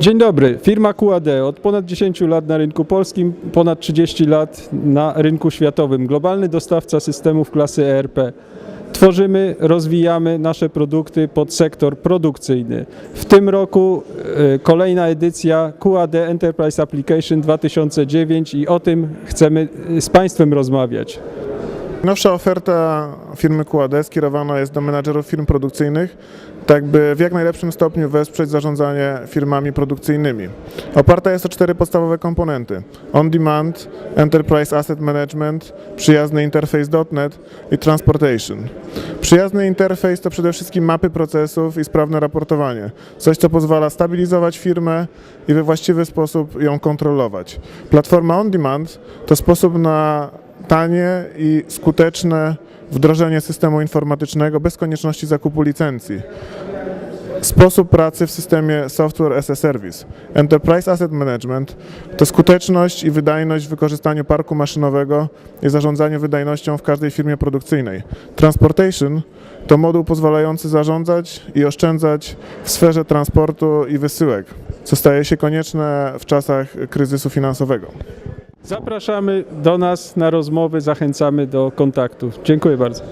Dzień dobry, firma QAD od ponad 10 lat na rynku polskim, ponad 30 lat na rynku światowym. Globalny dostawca systemów klasy ERP. Tworzymy, rozwijamy nasze produkty pod sektor produkcyjny. W tym roku e, kolejna edycja QAD Enterprise Application 2009 i o tym chcemy e, z Państwem rozmawiać. Nowsza oferta firmy QAD skierowana jest do menadżerów firm produkcyjnych, tak by w jak najlepszym stopniu wesprzeć zarządzanie firmami produkcyjnymi. Oparta jest o cztery podstawowe komponenty: On-Demand, Enterprise Asset Management, przyjazny interfejs .NET i Transportation. Przyjazny interfejs to przede wszystkim mapy procesów i sprawne raportowanie, coś co pozwala stabilizować firmę i we właściwy sposób ją kontrolować. Platforma On-Demand to sposób na tanie i skuteczne wdrożenie systemu informatycznego bez konieczności zakupu licencji. Sposób pracy w systemie Software as a Service. Enterprise Asset Management to skuteczność i wydajność w wykorzystaniu parku maszynowego i zarządzaniu wydajnością w każdej firmie produkcyjnej. Transportation to moduł pozwalający zarządzać i oszczędzać w sferze transportu i wysyłek, co staje się konieczne w czasach kryzysu finansowego. Zapraszamy do nas na rozmowy, zachęcamy do kontaktu. Dziękuję bardzo.